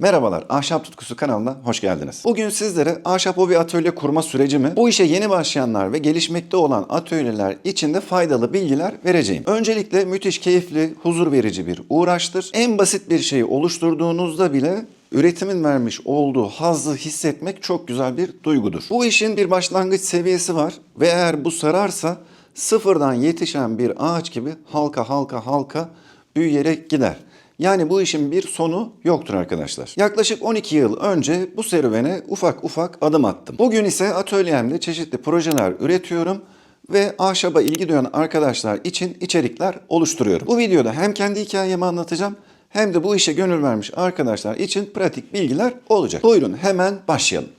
Merhabalar, Ahşap Tutkusu kanalına hoş geldiniz. Bugün sizlere ahşap hobi atölye kurma sürecimi, bu işe yeni başlayanlar ve gelişmekte olan atölyeler için de faydalı bilgiler vereceğim. Öncelikle müthiş keyifli, huzur verici bir uğraştır. En basit bir şeyi oluşturduğunuzda bile üretimin vermiş olduğu hazzı hissetmek çok güzel bir duygudur. Bu işin bir başlangıç seviyesi var ve eğer bu sararsa sıfırdan yetişen bir ağaç gibi halka halka halka büyüyerek gider. Yani bu işin bir sonu yoktur arkadaşlar. Yaklaşık 12 yıl önce bu serüvene ufak ufak adım attım. Bugün ise atölyemde çeşitli projeler üretiyorum ve ahşaba ilgi duyan arkadaşlar için içerikler oluşturuyorum. Bu videoda hem kendi hikayemi anlatacağım hem de bu işe gönül vermiş arkadaşlar için pratik bilgiler olacak. Buyurun hemen başlayalım.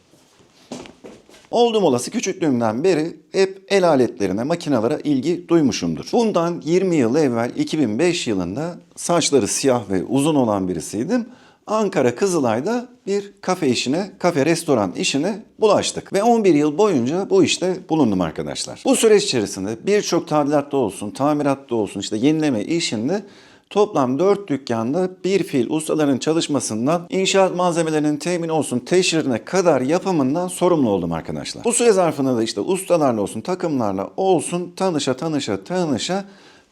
Oldum olası küçüklüğümden beri hep el aletlerine, makinalara ilgi duymuşumdur. Bundan 20 yıl evvel 2005 yılında saçları siyah ve uzun olan birisiydim. Ankara Kızılay'da bir kafe işine, kafe restoran işine bulaştık. Ve 11 yıl boyunca bu işte bulundum arkadaşlar. Bu süreç içerisinde birçok tadilatta olsun, tamiratta olsun, işte yenileme işinde Toplam 4 dükkanda bir fil ustaların çalışmasından inşaat malzemelerinin temin olsun teşhirine kadar yapımından sorumlu oldum arkadaşlar. Bu süre zarfında da işte ustalarla olsun takımlarla olsun tanışa tanışa tanışa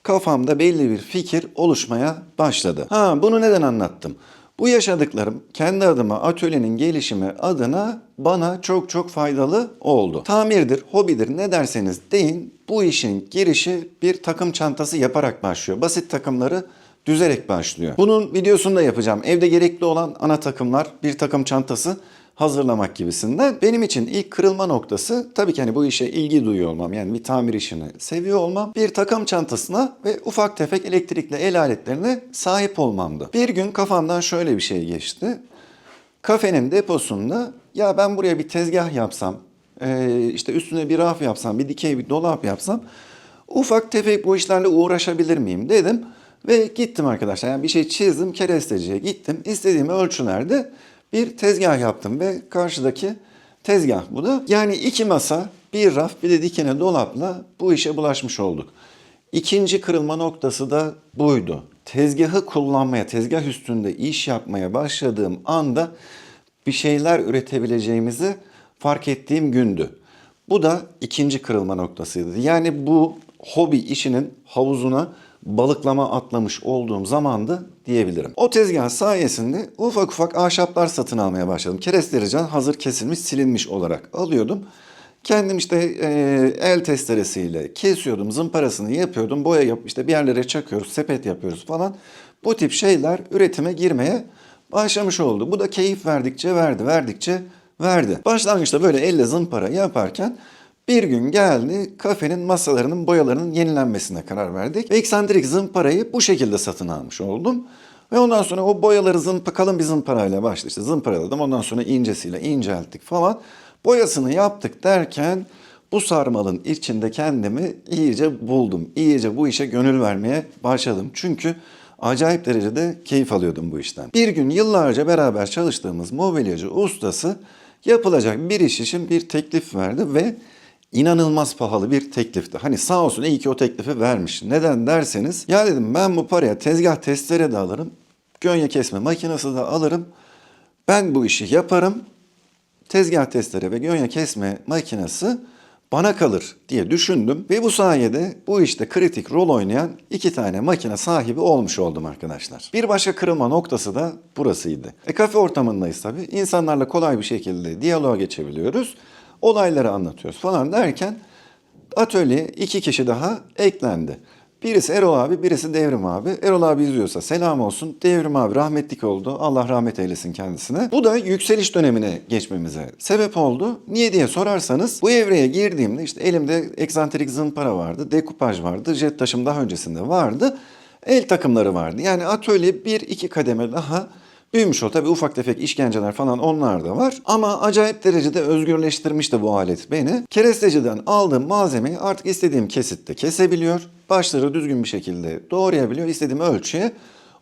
kafamda belli bir fikir oluşmaya başladı. Ha bunu neden anlattım? Bu yaşadıklarım kendi adıma atölyenin gelişimi adına bana çok çok faydalı oldu. Tamirdir, hobidir ne derseniz deyin bu işin girişi bir takım çantası yaparak başlıyor. Basit takımları düzerek başlıyor. Bunun videosunu da yapacağım. Evde gerekli olan ana takımlar, bir takım çantası hazırlamak gibisinden. Benim için ilk kırılma noktası tabii ki hani bu işe ilgi duyuyor olmam. Yani bir tamir işini seviyor olmam. Bir takım çantasına ve ufak tefek elektrikli el aletlerine sahip olmamdı. Bir gün kafamdan şöyle bir şey geçti. Kafenin deposunda ya ben buraya bir tezgah yapsam, eee, işte üstüne bir raf yapsam, bir dikey bir dolap yapsam ufak tefek bu işlerle uğraşabilir miyim dedim. Ve gittim arkadaşlar. Yani bir şey çizdim, keresteciye gittim. İstediğim ölçülerde bir tezgah yaptım ve karşıdaki tezgah bu da. Yani iki masa, bir raf, bir de dikene dolapla bu işe bulaşmış olduk. İkinci kırılma noktası da buydu. Tezgahı kullanmaya, tezgah üstünde iş yapmaya başladığım anda bir şeyler üretebileceğimizi fark ettiğim gündü. Bu da ikinci kırılma noktasıydı. Yani bu hobi işinin havuzuna balıklama atlamış olduğum zamandı diyebilirim. O tezgah sayesinde ufak ufak ahşaplar satın almaya başladım. Keresteleri can hazır kesilmiş, silinmiş olarak alıyordum. Kendim işte e, el testeresiyle kesiyordum, zımparasını yapıyordum, boya yap işte bir yerlere çakıyoruz, sepet yapıyoruz falan. Bu tip şeyler üretime girmeye başlamış oldu. Bu da keyif verdikçe verdi, verdikçe verdi. Başlangıçta böyle elle zımpara yaparken bir gün geldi kafenin masalarının boyalarının yenilenmesine karar verdik. Ve eksantrik zımparayı bu şekilde satın almış oldum. Ve ondan sonra o boyaları zımpa, kalın bir zımparayla başladı. İşte zımparaladım. Ondan sonra incesiyle incelttik falan. Boyasını yaptık derken bu sarmalın içinde kendimi iyice buldum. İyice bu işe gönül vermeye başladım. Çünkü acayip derecede keyif alıyordum bu işten. Bir gün yıllarca beraber çalıştığımız mobilyacı ustası yapılacak bir iş için bir teklif verdi ve inanılmaz pahalı bir teklifti. Hani sağ olsun iyi ki o teklifi vermiş. Neden derseniz ya dedim ben bu paraya tezgah testere de alırım. Gönye kesme makinesi de alırım. Ben bu işi yaparım. Tezgah testere ve gönye kesme makinesi bana kalır diye düşündüm ve bu sayede bu işte kritik rol oynayan iki tane makine sahibi olmuş oldum arkadaşlar. Bir başka kırılma noktası da burasıydı. E kafe ortamındayız tabii. İnsanlarla kolay bir şekilde diyaloğa geçebiliyoruz. Olayları anlatıyoruz falan derken atölyeye iki kişi daha eklendi. Birisi Erol abi, birisi Devrim abi. Erol abi izliyorsa selam olsun. Devrim abi rahmetlik oldu. Allah rahmet eylesin kendisine. Bu da yükseliş dönemine geçmemize sebep oldu. Niye diye sorarsanız bu evreye girdiğimde işte elimde eksantrik zımpara vardı, dekupaj vardı, jet taşım daha öncesinde vardı. El takımları vardı. Yani atölye bir iki kademe daha Büyümüş o tabii ufak tefek işkenceler falan onlar da var. Ama acayip derecede özgürleştirmişti bu alet beni. Keresteciden aldığım malzemeyi artık istediğim kesitte kesebiliyor. Başları düzgün bir şekilde doğrayabiliyor. istediğim ölçüye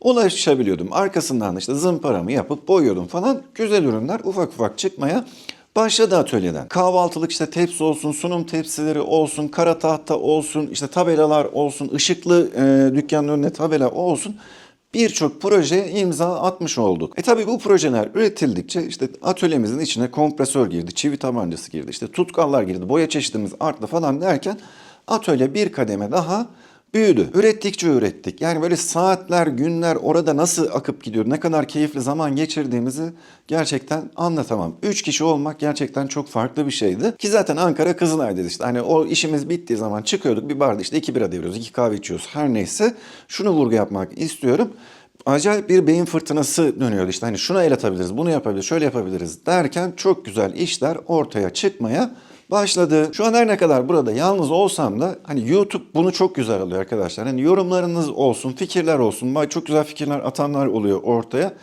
ulaşabiliyordum. Arkasından da işte zımparamı yapıp boyuyordum falan. Güzel ürünler ufak ufak çıkmaya başladı atölyeden. Kahvaltılık işte tepsi olsun, sunum tepsileri olsun, kara tahta olsun, işte tabelalar olsun, ışıklı e, dükkanın önüne tabela olsun birçok projeye imza atmış olduk. E tabi bu projeler üretildikçe işte atölyemizin içine kompresör girdi, çivi tabancası girdi, işte tutkallar girdi, boya çeşitimiz arttı falan derken atölye bir kademe daha büyüdü. Ürettikçe ürettik. Yani böyle saatler, günler orada nasıl akıp gidiyor, ne kadar keyifli zaman geçirdiğimizi gerçekten anlatamam. Üç kişi olmak gerçekten çok farklı bir şeydi. Ki zaten Ankara Kızılay'daydı işte. Hani o işimiz bittiği zaman çıkıyorduk bir barda işte iki bira deviriyoruz, iki kahve içiyoruz her neyse. Şunu vurgu yapmak istiyorum acayip bir beyin fırtınası dönüyordu. İşte hani şuna el atabiliriz, bunu yapabiliriz, şöyle yapabiliriz derken çok güzel işler ortaya çıkmaya başladı. Şu an her ne kadar burada yalnız olsam da hani YouTube bunu çok güzel alıyor arkadaşlar. Hani yorumlarınız olsun, fikirler olsun. Çok güzel fikirler atanlar oluyor ortaya.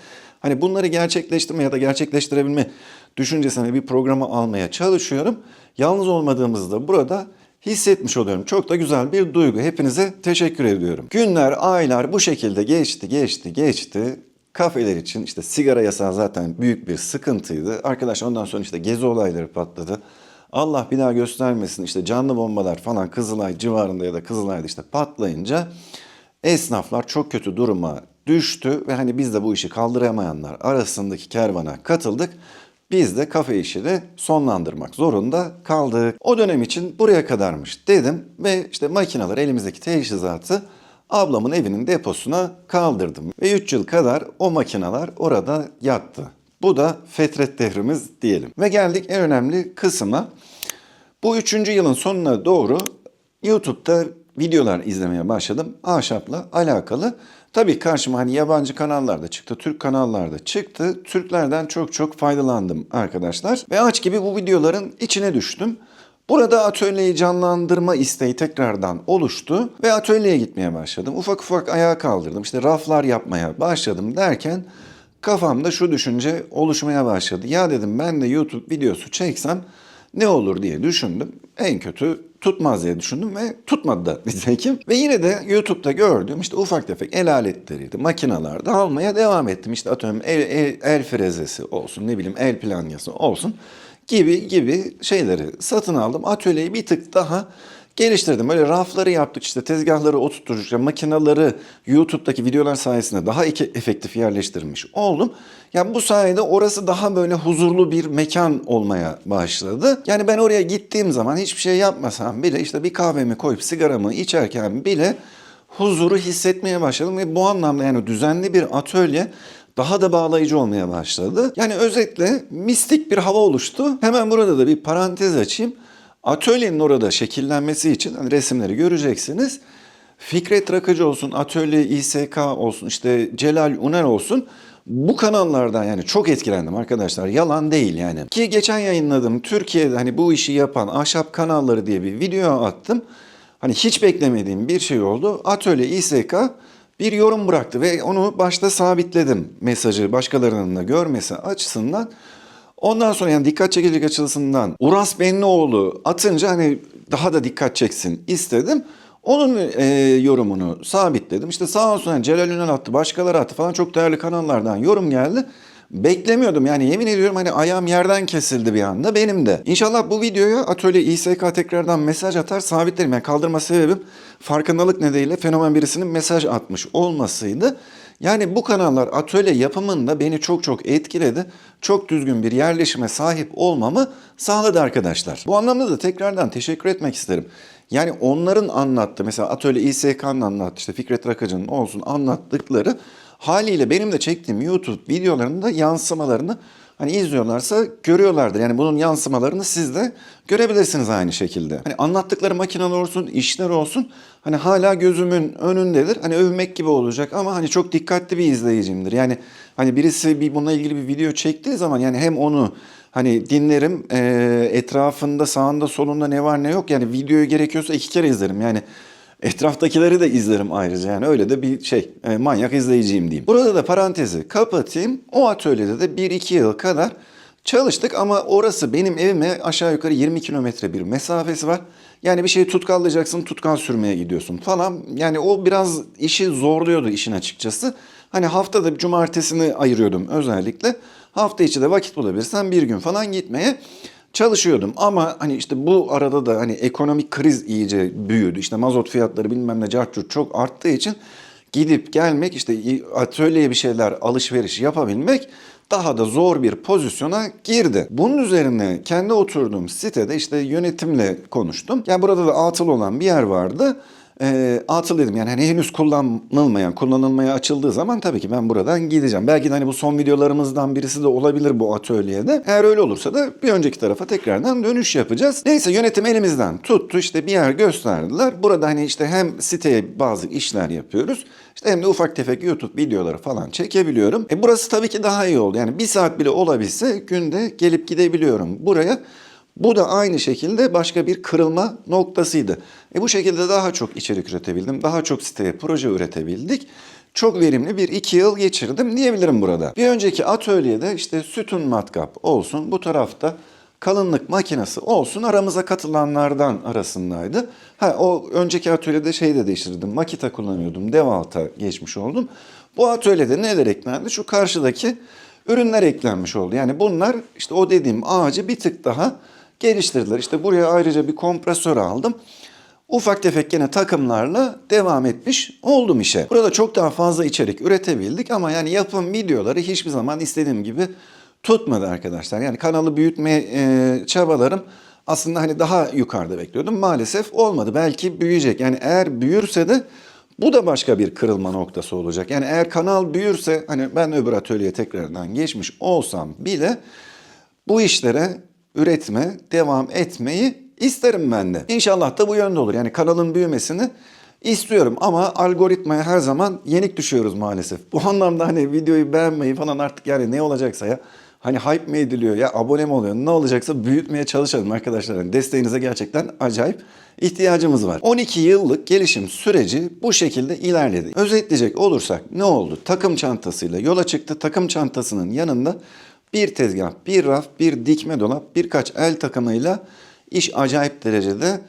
Hani bunları gerçekleştirme ya da gerçekleştirebilme düşüncesine bir programa almaya çalışıyorum. Yalnız olmadığımızda burada hissetmiş oluyorum. Çok da güzel bir duygu. Hepinize teşekkür ediyorum. Günler, aylar bu şekilde geçti, geçti, geçti. Kafeler için işte sigara yasağı zaten büyük bir sıkıntıydı. Arkadaş ondan sonra işte gezi olayları patladı. Allah bir göstermesin işte canlı bombalar falan Kızılay civarında ya da Kızılay'da işte patlayınca esnaflar çok kötü duruma düştü ve hani biz de bu işi kaldıramayanlar arasındaki kervana katıldık. Biz de kafe işini sonlandırmak zorunda kaldık. O dönem için buraya kadarmış dedim ve işte makineler elimizdeki teçhizatı ablamın evinin deposuna kaldırdım. Ve 3 yıl kadar o makineler orada yattı. Bu da fetret devrimiz diyelim. Ve geldik en önemli kısma. Bu üçüncü yılın sonuna doğru YouTube'da videolar izlemeye başladım. Ahşapla alakalı. Tabii karşıma hani yabancı kanallarda çıktı, Türk kanallarda çıktı. Türklerden çok çok faydalandım arkadaşlar. Ve aç gibi bu videoların içine düştüm. Burada atölyeyi canlandırma isteği tekrardan oluştu ve atölyeye gitmeye başladım. Ufak ufak ayağa kaldırdım. İşte raflar yapmaya başladım derken kafamda şu düşünce oluşmaya başladı. Ya dedim ben de YouTube videosu çeksem ne olur diye düşündüm. En kötü tutmaz diye düşündüm ve tutmadı da nitekim. Ve yine de YouTube'da gördüğüm işte ufak tefek el aletleriydi, makinalarda almaya devam ettim. İşte atıyorum el, el, el frezesi olsun, ne bileyim el planyası olsun gibi gibi şeyleri satın aldım. Atölyeyi bir tık daha geliştirdim. Böyle rafları yaptık işte tezgahları oturttuk, makinaları YouTube'daki videolar sayesinde daha eke- efektif yerleştirmiş oldum. Yani bu sayede orası daha böyle huzurlu bir mekan olmaya başladı. Yani ben oraya gittiğim zaman hiçbir şey yapmasam bile işte bir kahvemi koyup sigaramı içerken bile huzuru hissetmeye başladım ve bu anlamda yani düzenli bir atölye daha da bağlayıcı olmaya başladı. Yani özetle mistik bir hava oluştu. Hemen burada da bir parantez açayım. Atölyenin orada şekillenmesi için hani resimleri göreceksiniz. Fikret Rakıcı olsun, Atölye İSK olsun, işte Celal Uner olsun. Bu kanallardan yani çok etkilendim arkadaşlar. Yalan değil yani. Ki geçen yayınladım Türkiye'de hani bu işi yapan ahşap kanalları diye bir video attım. Hani hiç beklemediğim bir şey oldu. Atölye İSK bir yorum bıraktı ve onu başta sabitledim mesajı başkalarının da görmesi açısından. Ondan sonra yani dikkat çekici açısından Uras Benlioğlu atınca hani daha da dikkat çeksin istedim. Onun e, yorumunu sabitledim. İşte sağ olsun yani Celal Ünal attı, başkaları attı falan çok değerli kanallardan yorum geldi. Beklemiyordum yani yemin ediyorum hani ayağım yerden kesildi bir anda benim de. İnşallah bu videoya atölye İSK tekrardan mesaj atar sabitlerim. Yani kaldırma sebebim farkındalık nedeniyle fenomen birisinin mesaj atmış olmasıydı. Yani bu kanallar atölye yapımında beni çok çok etkiledi. Çok düzgün bir yerleşime sahip olmamı sağladı arkadaşlar. Bu anlamda da tekrardan teşekkür etmek isterim. Yani onların anlattığı mesela atölye İSK'nın anlattığı işte Fikret Rakıcı'nın olsun anlattıkları haliyle benim de çektiğim YouTube videolarında yansımalarını hani izliyorlarsa görüyorlardır. Yani bunun yansımalarını siz de görebilirsiniz aynı şekilde. Hani anlattıkları makineler olsun, işler olsun hani hala gözümün önündedir. Hani övmek gibi olacak ama hani çok dikkatli bir izleyicimdir. Yani hani birisi bir bununla ilgili bir video çektiği zaman yani hem onu Hani dinlerim e, etrafında sağında solunda ne var ne yok yani videoyu gerekiyorsa iki kere izlerim yani etraftakileri de izlerim ayrıca yani öyle de bir şey e, manyak izleyiciyim diyeyim. Burada da parantezi kapatayım o atölyede de 1-2 yıl kadar çalıştık ama orası benim evime aşağı yukarı 20 kilometre bir mesafesi var. Yani bir şeyi tutkallayacaksın tutkal sürmeye gidiyorsun falan yani o biraz işi zorluyordu işin açıkçası. Hani haftada cumartesini ayırıyordum özellikle. Hafta içi de vakit bulabilirsem bir gün falan gitmeye çalışıyordum. Ama hani işte bu arada da hani ekonomik kriz iyice büyüdü. İşte mazot fiyatları bilmem ne cartçurt çok arttığı için gidip gelmek işte atölyeye bir şeyler alışveriş yapabilmek daha da zor bir pozisyona girdi. Bunun üzerine kendi oturduğum sitede işte yönetimle konuştum. Yani burada da atıl olan bir yer vardı. E, atıl dedim yani hani henüz kullanılmayan, kullanılmaya açıldığı zaman tabii ki ben buradan gideceğim. Belki de hani bu son videolarımızdan birisi de olabilir bu atölyede. Eğer öyle olursa da bir önceki tarafa tekrardan dönüş yapacağız. Neyse yönetim elimizden tuttu işte bir yer gösterdiler. Burada hani işte hem siteye bazı işler yapıyoruz. İşte hem de ufak tefek YouTube videoları falan çekebiliyorum. E burası tabii ki daha iyi oldu. Yani bir saat bile olabilse günde gelip gidebiliyorum buraya. Bu da aynı şekilde başka bir kırılma noktasıydı. E bu şekilde daha çok içerik üretebildim. Daha çok siteye proje üretebildik. Çok verimli bir iki yıl geçirdim diyebilirim burada. Bir önceki atölyede işte sütun matkap olsun. Bu tarafta kalınlık makinesi olsun aramıza katılanlardan arasındaydı. Ha o önceki atölyede şey de değiştirdim. Makita kullanıyordum. Devalt'a geçmiş oldum. Bu atölyede neler eklendi? Şu karşıdaki ürünler eklenmiş oldu. Yani bunlar işte o dediğim ağacı bir tık daha geliştirdiler. İşte buraya ayrıca bir kompresör aldım. Ufak tefek gene takımlarla devam etmiş oldum işe. Burada çok daha fazla içerik üretebildik ama yani yapım videoları hiçbir zaman istediğim gibi tutmadı arkadaşlar. Yani kanalı büyütme e, çabalarım aslında hani daha yukarıda bekliyordum. Maalesef olmadı. Belki büyüyecek. Yani eğer büyürse de bu da başka bir kırılma noktası olacak. Yani eğer kanal büyürse hani ben öbür atölyeye tekrardan geçmiş olsam bile bu işlere üretme, devam etmeyi isterim ben de. İnşallah da bu yönde olur. Yani kanalın büyümesini istiyorum ama algoritmaya her zaman yenik düşüyoruz maalesef. Bu anlamda hani videoyu beğenmeyi falan artık yani ne olacaksa ya hani hype mi ediliyor ya abone mi oluyor ne olacaksa büyütmeye çalışalım arkadaşlar. Yani desteğinize gerçekten acayip ihtiyacımız var. 12 yıllık gelişim süreci bu şekilde ilerledi. Özetleyecek olursak ne oldu? Takım çantasıyla yola çıktı. Takım çantasının yanında bir tezgah, bir raf, bir dikme dolap, birkaç el takımıyla iş acayip derecede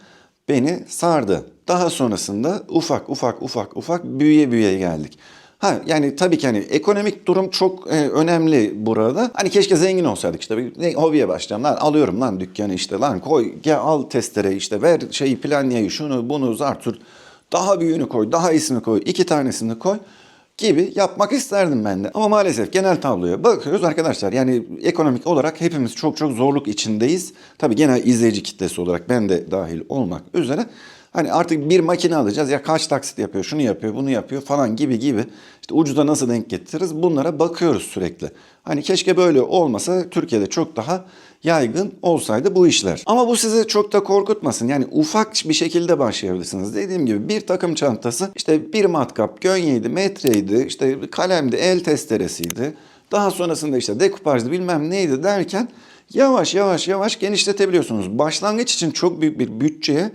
beni sardı. Daha sonrasında ufak ufak ufak ufak büyüye büyüye geldik. Ha yani tabii ki hani ekonomik durum çok e, önemli burada. Hani keşke zengin olsaydık işte. Ne, hobiye başlayacağım lan alıyorum lan dükkanı işte. Lan koy gel al testere işte. Ver şeyi planyayı şunu bunu zartur daha büyüğünü koy daha iyisini koy. İki tanesini koy gibi yapmak isterdim ben de. Ama maalesef genel tabloya bakıyoruz arkadaşlar. Yani ekonomik olarak hepimiz çok çok zorluk içindeyiz. Tabii genel izleyici kitlesi olarak ben de dahil olmak üzere. Hani artık bir makine alacağız ya kaç taksit yapıyor, şunu yapıyor, bunu yapıyor falan gibi gibi. İşte ucuza nasıl denk getiririz bunlara bakıyoruz sürekli. Hani keşke böyle olmasa Türkiye'de çok daha yaygın olsaydı bu işler. Ama bu sizi çok da korkutmasın. Yani ufak bir şekilde başlayabilirsiniz. Dediğim gibi bir takım çantası işte bir matkap, gönyeydi, metreydi, işte kalemdi, el testeresiydi. Daha sonrasında işte dekupajdı bilmem neydi derken yavaş yavaş yavaş genişletebiliyorsunuz. Başlangıç için çok büyük bir bütçeye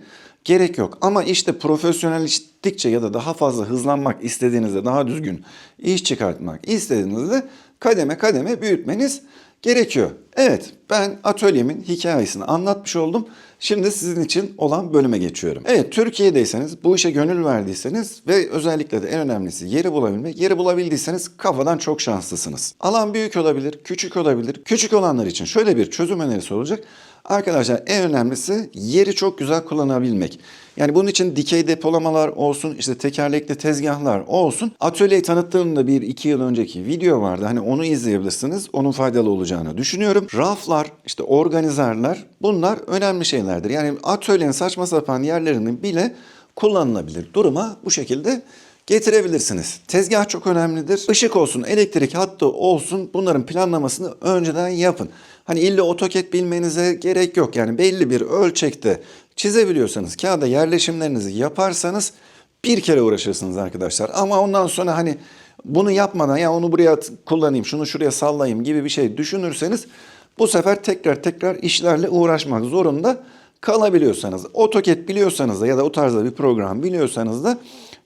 gerek yok. Ama işte profesyonelleştikçe ya da daha fazla hızlanmak istediğinizde, daha düzgün iş çıkartmak istediğinizde kademe kademe büyütmeniz gerekiyor. Evet ben atölyemin hikayesini anlatmış oldum. Şimdi sizin için olan bölüme geçiyorum. Evet Türkiye'deyseniz bu işe gönül verdiyseniz ve özellikle de en önemlisi yeri bulabilmek. Yeri bulabildiyseniz kafadan çok şanslısınız. Alan büyük olabilir, küçük olabilir. Küçük olanlar için şöyle bir çözüm önerisi olacak. Arkadaşlar en önemlisi yeri çok güzel kullanabilmek. Yani bunun için dikey depolamalar olsun, işte tekerlekli tezgahlar olsun. Atölyeyi tanıttığımda bir iki yıl önceki video vardı. Hani onu izleyebilirsiniz. Onun faydalı olacağını düşünüyorum. Raflar, işte organizerler bunlar önemli şeylerdir. Yani atölyenin saçma sapan yerlerinin bile kullanılabilir duruma bu şekilde getirebilirsiniz. Tezgah çok önemlidir. Işık olsun, elektrik hattı olsun bunların planlamasını önceden yapın. Hani illa AutoCAD bilmenize gerek yok. Yani belli bir ölçekte çizebiliyorsanız, kağıda yerleşimlerinizi yaparsanız bir kere uğraşırsınız arkadaşlar. Ama ondan sonra hani bunu yapmadan ya onu buraya kullanayım, şunu şuraya sallayayım gibi bir şey düşünürseniz bu sefer tekrar tekrar işlerle uğraşmak zorunda kalabiliyorsanız, AutoCAD biliyorsanız da ya da o tarzda bir program biliyorsanız da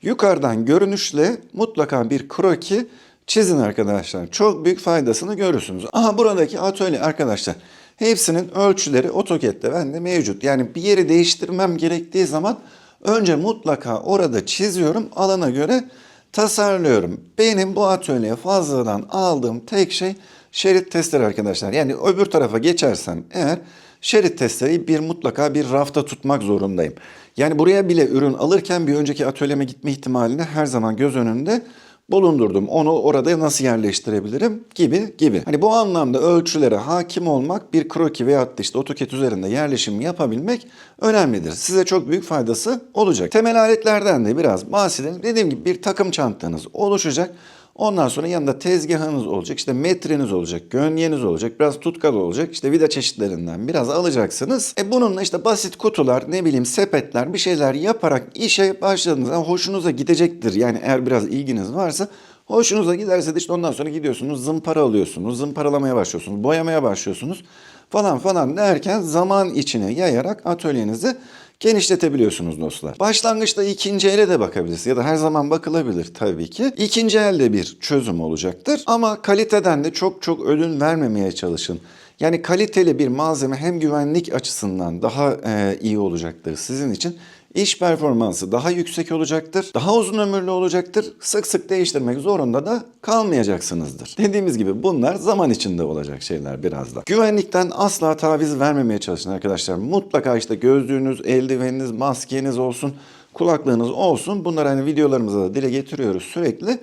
yukarıdan görünüşle mutlaka bir kroki çizin arkadaşlar. Çok büyük faydasını görürsünüz. Aha buradaki atölye arkadaşlar. Hepsinin ölçüleri AutoCAD'de bende mevcut. Yani bir yeri değiştirmem gerektiği zaman önce mutlaka orada çiziyorum. Alana göre tasarlıyorum. Benim bu atölyeye fazladan aldığım tek şey şerit testleri arkadaşlar. Yani öbür tarafa geçersem eğer şerit testereyi bir mutlaka bir rafta tutmak zorundayım. Yani buraya bile ürün alırken bir önceki atölyeme gitme ihtimalini her zaman göz önünde bulundurdum. Onu orada nasıl yerleştirebilirim gibi gibi. Hani bu anlamda ölçülere hakim olmak bir kroki veyahut da işte AutoCAD üzerinde yerleşim yapabilmek önemlidir. Size çok büyük faydası olacak. Temel aletlerden de biraz bahsedelim. Dediğim gibi bir takım çantanız oluşacak. Ondan sonra yanında tezgahınız olacak, işte metreniz olacak, gönyeniz olacak, biraz tutkal olacak, işte vida çeşitlerinden biraz alacaksınız. E bununla işte basit kutular, ne bileyim sepetler, bir şeyler yaparak işe başladığınızda hoşunuza gidecektir. Yani eğer biraz ilginiz varsa hoşunuza giderse de işte ondan sonra gidiyorsunuz, zımpara alıyorsunuz, zımparalamaya başlıyorsunuz, boyamaya başlıyorsunuz falan falan derken zaman içine yayarak atölyenizi genişletebiliyorsunuz dostlar. Başlangıçta ikinci ele de bakabilirsiniz ya da her zaman bakılabilir tabii ki. İkinci elde bir çözüm olacaktır ama kaliteden de çok çok ödün vermemeye çalışın. Yani kaliteli bir malzeme hem güvenlik açısından daha e, iyi olacaktır sizin için. İş performansı daha yüksek olacaktır. Daha uzun ömürlü olacaktır. Sık sık değiştirmek zorunda da kalmayacaksınızdır. Dediğimiz gibi bunlar zaman içinde olacak şeyler biraz da. Güvenlikten asla taviz vermemeye çalışın arkadaşlar. Mutlaka işte gözlüğünüz, eldiveniniz, maskeniz olsun, kulaklığınız olsun. Bunları hani videolarımızda da dile getiriyoruz sürekli.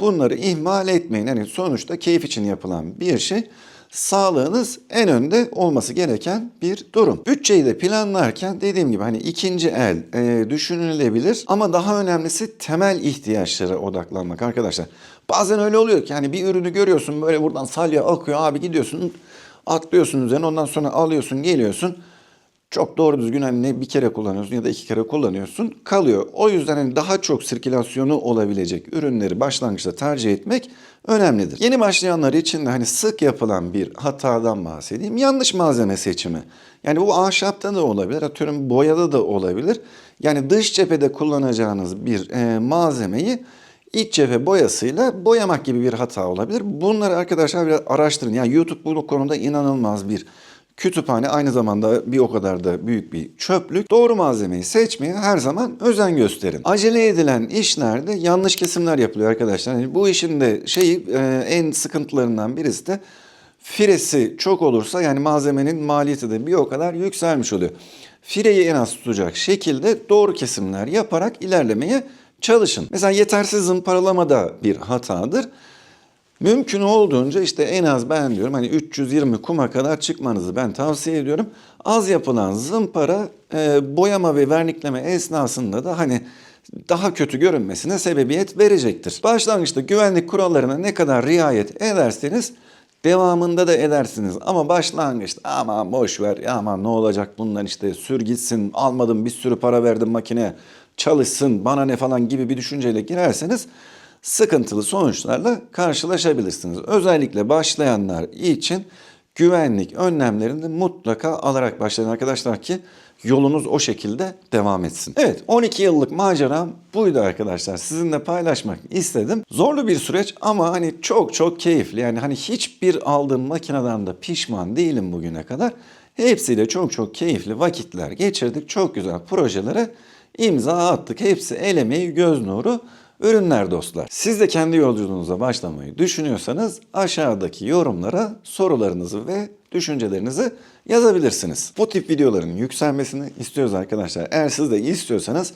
Bunları ihmal etmeyin. Yani sonuçta keyif için yapılan bir şey sağlığınız en önde olması gereken bir durum. Bütçeyi de planlarken dediğim gibi hani ikinci el e, düşünülebilir ama daha önemlisi temel ihtiyaçlara odaklanmak arkadaşlar. Bazen öyle oluyor ki hani bir ürünü görüyorsun böyle buradan salya akıyor abi gidiyorsun atlıyorsun üzerine ondan sonra alıyorsun geliyorsun. Çok doğru düzgün hani ne bir kere kullanıyorsun ya da iki kere kullanıyorsun kalıyor. O yüzden hani daha çok sirkülasyonu olabilecek ürünleri başlangıçta tercih etmek önemlidir. Yeni başlayanlar için de hani sık yapılan bir hatadan bahsedeyim. Yanlış malzeme seçimi. Yani bu ahşapta da olabilir, atıyorum boyada da olabilir. Yani dış cephede kullanacağınız bir e, malzemeyi iç cephe boyasıyla boyamak gibi bir hata olabilir. Bunları arkadaşlar biraz araştırın. Yani YouTube bu konuda inanılmaz bir kütüphane aynı zamanda bir o kadar da büyük bir çöplük. Doğru malzemeyi seçmeye her zaman özen gösterin. Acele edilen işlerde yanlış kesimler yapılıyor arkadaşlar. Yani bu işin de şeyi e, en sıkıntılarından birisi de firesi çok olursa yani malzemenin maliyeti de bir o kadar yükselmiş oluyor. Fireyi en az tutacak şekilde doğru kesimler yaparak ilerlemeye çalışın. Mesela yetersiz zımparalama da bir hatadır. Mümkün olduğunca işte en az ben diyorum hani 320 kuma kadar çıkmanızı ben tavsiye ediyorum. Az yapılan zımpara e, boyama ve vernikleme esnasında da hani daha kötü görünmesine sebebiyet verecektir. Başlangıçta güvenlik kurallarına ne kadar riayet ederseniz devamında da edersiniz. Ama başlangıçta aman boş ver aman ne olacak bunlar işte sür gitsin almadım bir sürü para verdim makineye çalışsın bana ne falan gibi bir düşünceyle girerseniz sıkıntılı sonuçlarla karşılaşabilirsiniz. Özellikle başlayanlar için güvenlik önlemlerini mutlaka alarak başlayın arkadaşlar ki yolunuz o şekilde devam etsin. Evet 12 yıllık maceram buydu arkadaşlar. Sizinle paylaşmak istedim. Zorlu bir süreç ama hani çok çok keyifli. Yani hani hiçbir aldığım makineden de pişman değilim bugüne kadar. Hepsiyle çok çok keyifli vakitler geçirdik. Çok güzel projelere imza attık. Hepsi el emeği, göz nuru ürünler dostlar. Siz de kendi yolculuğunuza başlamayı düşünüyorsanız aşağıdaki yorumlara sorularınızı ve düşüncelerinizi yazabilirsiniz. Bu tip videoların yükselmesini istiyoruz arkadaşlar. Eğer siz de istiyorsanız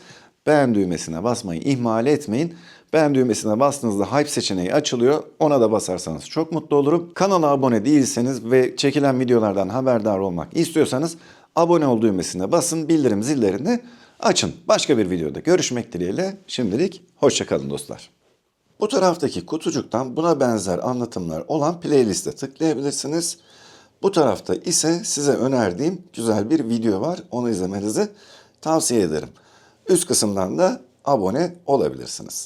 beğen düğmesine basmayı ihmal etmeyin. Beğen düğmesine bastığınızda hype seçeneği açılıyor. Ona da basarsanız çok mutlu olurum. Kanala abone değilseniz ve çekilen videolardan haberdar olmak istiyorsanız abone ol düğmesine basın. Bildirim zillerini açın. Başka bir videoda görüşmek dileğiyle şimdilik hoşçakalın dostlar. Bu taraftaki kutucuktan buna benzer anlatımlar olan playlist'e tıklayabilirsiniz. Bu tarafta ise size önerdiğim güzel bir video var. Onu izlemenizi tavsiye ederim. Üst kısımdan da abone olabilirsiniz.